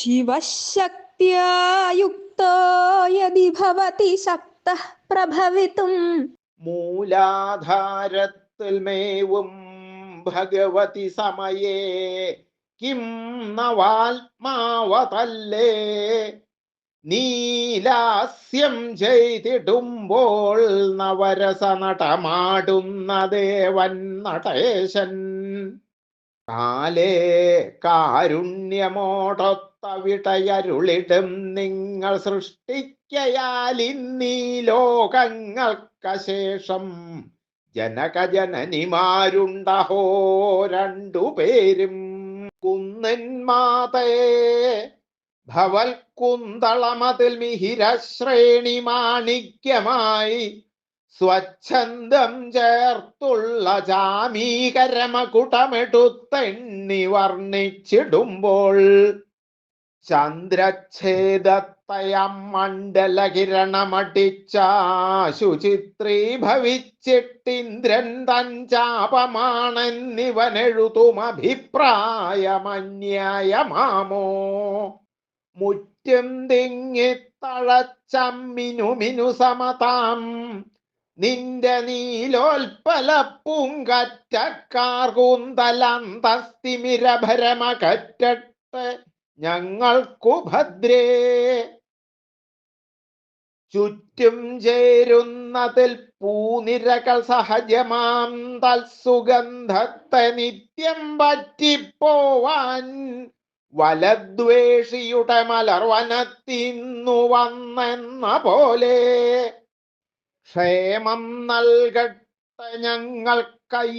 ശിവശക്തിയാ യുക്തോ ശക്തഃ പ്രഭവിതും. മൂലാധാരത്തിൽ ഭഗവതി സമയേ കിം നവാത്മാവതല്ലേ നീലാസ്യം ചെയ്തിടുമ്പോൾ നവരസ നടമാടുന്ന ദേവൻ നടേശൻ. കാലേ കാരുണ്യമോടൊത്ത വിടയരുളിടും നിങ്ങൾ സൃഷ്ടിക്കയാൽ ഇന്നീ ലോകങ്ങൾക്കശേഷം ജനകജനനിമാരുണ്ടഹോ രണ്ടുപേരും. കുന്നന്മാതേ ഭവൽ കുന്തളമതിൽ മിഹിരശ്രേണി മാണിക്യമായി. സ്വച്ഛന്തം ചേർത്തുള്ള ജാമീകരമകുടമെടുത്തെണ്ണി വർണിച്ചിടുമ്പോൾ ചന്ദ്രഛേദത്തയം മണ്ഡലകിരണമടിച്ചാശുചിത്രീ ഭവിച്ചിട്ടിന്ദ്രൻ തൻ ചാപമാണെന്നിവനെഴുതുമഭിപ്രായമന്യായമാമോ മുറ്റും തിങ്ങിത്തഴച്ചമ്മിനുമിനു സമതാം. നിന്റെ നീലോൽപ്പല പൂങ്കറ്റക്കാർ കൂന്തലന്തസ്തിമിരഭരമകറ്റട്ടെ ഞങ്ങൾക്കു ഭദ്രേ ചുറ്റും ചേരുന്നതിൽ പൂനിരകൾ സഹജമാം. തൽസുഗന്ധത്തെ നിത്യം പറ്റിപ്പോവാൻ വലദ്വേഷിയുടെ മലർവനത്തിന്നു വന്നെന്ന പോലെ ക്ഷേമം നൽകട്ടെ ഞങ്ങൾക്കൈ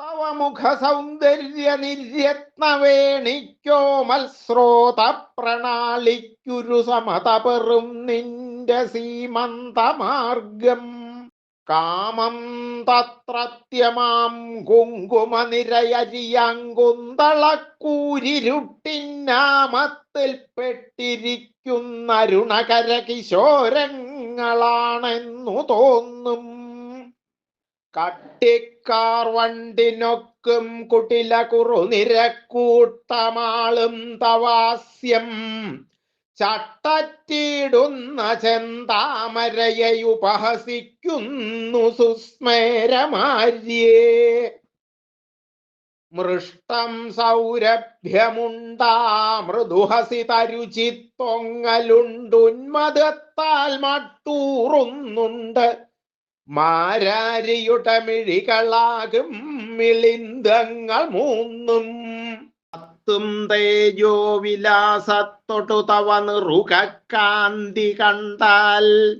തവ മുഖ സൗന്ദര്യ നിര്യത്നവേണിക്കോ മത്സ്രോത പ്രണാളിക്കുരു സമത പെറും നിന്റെ സീമന്തമാർഗം. കാമം തത്രത്യമാം കുങ്കുമ നിരയരിയങ്കുന്തളക്കൂരിരുട്ടിന്നാമത്തിൽ പെട്ടിരിക്കുന്നരുണകര കിശോരങ്ങളാണെന്നു തോന്നും. കട്ടിക്കാർ വണ്ടിനൊക്കും കുട്ടില കുറു നിരക്കൂട്ടമാളും തവാസ്യം. ചട്ടറ്റിടുന്ന ചെന്താമരയെ ഉപഹസിക്കുന്നു സുസ്മേരമാര്യേ. മൃഷ്ടം സൗരഭ്യമുണ്ടാ മൃദുഹസിതരുചിത്തൊങ്ങലുണ്ടുന്മദത്താൽ മട്ടൂറുന്നുണ്ട്. മാരാരിയുടെ മിഴികളാകും മിളിന്തങ്ങൾ മൂന്നും. കത്തും തേജോ വിലാസത്തൊട്ടു തവ നിറുകാന്തി കണ്ടാൽ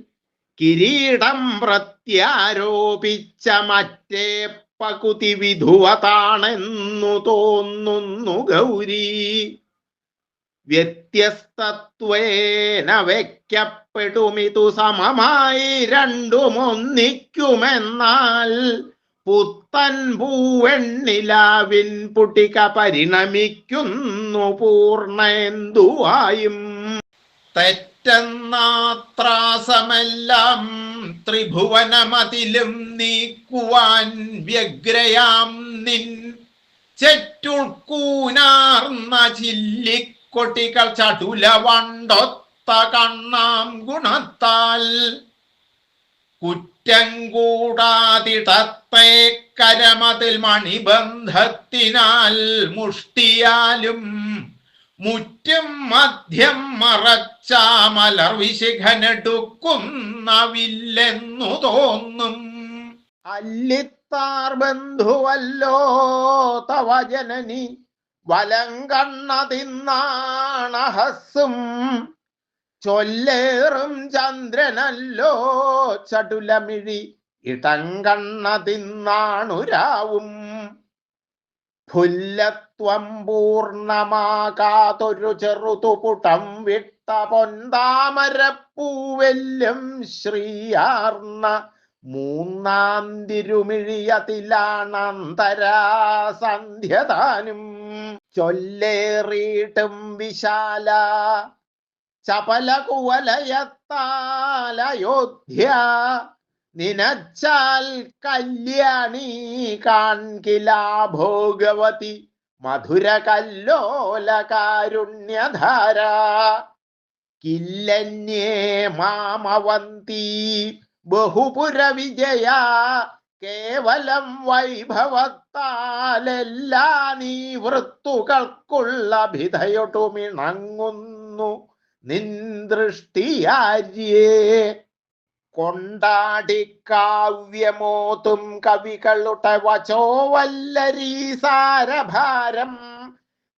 കിരീടം പ്രത്യാരോപിച്ച മറ്റേ പകുതി വിധുവതാണെന്നു തോന്നുന്നു ഗൗരി. വ്യത്യസ്തത്വേന വയ്ക്കപ്പെടുമിതു സമമായി രണ്ടും ഒന്നിക്കുമെന്നാൽ പുത്തൻ പൂവെണ്ണിലാവിൻ പുട്ടിക പരിണമിക്കുന്നു പൂർണേന്തുവായും തെറ്റെന്നാത്രാസമെല്ലാം ത്രിഭുവനമതിലും നീക്കുവാൻ വ്യഗ്രയാം നിൻ. ചെറ്റുൾക്കൂനാർന്ന ചില്ലിക്കൊട്ടികൾ ചടുല വണ്ടൊത്ത കണ്ണാം ഗുണത്താൽ കുറ്റം കൂടാതിടത്തെ കരമതിൽ മണിബന്ധത്തിനാൽ മുഷ്ടിയാലും മുറ്റും മധ്യം മറച്ച മലർ വിശിഖനെടുക്കുന്നവില്ലെന്നു തോന്നും. അല്ലിത്താർ ബന്ധുവല്ലോ തവ ജനനി വലം കണ്ണതിന്നാണഹസ്സും ചൊല്ലേറും ചന്ദ്രനല്ലോ ചടുലമിഴി ഇടങ്കണ്ണതിന്നാണുരാവും ഫുല്ലത്വം പൂർണമാകാതൊരു ചെറുതുപുട്ടം വിട്ട പൊന്താമരപ്പൂവെല്ലും ശ്രീയാർന്ന മൂന്നാം തിരുമിഴിയതിലാണന്തരാസന്ധ്യതാനും. ചൊല്ലേറിയിട്ടും വിശാല ചപല കുവലയത്താലയോധ്യ നിനച്ചാൽ കല്യാണി കാൺകില ഭോഗവതി മധുര കല്ലോല കാരുണ്യധാര കില്ലന്യേ മാമവന്തി ബഹുപുര വിജയ കേവലം വൈഭവത്താലെല്ലാ നീ വൃത്തുകൾക്കുള്ള ഭിതയൊട്ടുമിണങ്ങുന്നു നിൻ ദൃഷ്ടിയാര്യേ കൊണ്ടാടി കാവ്യമോതും കവികളുടെ വചോവല്ലരീ സാരഭാരം.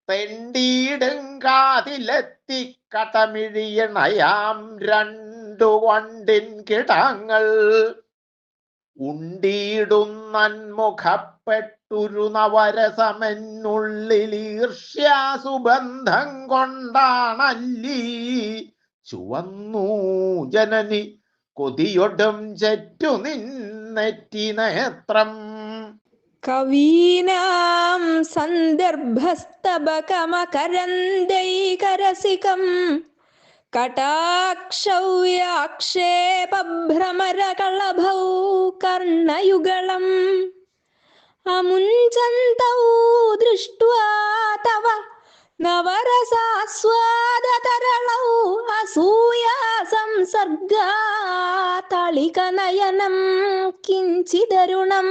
തെണ്ടീടും കാതിലെത്തി കടമിഴിയണയാം രണ്ടു വണ്ടിൻ കിടങ്ങൾ. ഉണ്ടീടുന്നന്മുഖപ്പെട്ടൊരു നവരസമെന്നുള്ളിൽ ഈർഷ്യാസുബന്ധം കൊണ്ടാണല്ലീ. ചുവന്നു ജനനി കൊതിയൊടും ചെറ്റു നിന്നെറ്റി നേത്രം. കവീനാം സന്ദർഭസ്തബകമകരന്ദൈകരസികം കടാക്ഷൗയാക്ഷേപഭ്രമരകളഭൗ കർണയുഗളം. അമുഞ്ചന്തൗ ദൃഷ്ട്വാ നവരസാസ്വാദതരളൗ അസൂയാ സംസർഗാ തളികനയനം കിഞ്ചിതരുണം.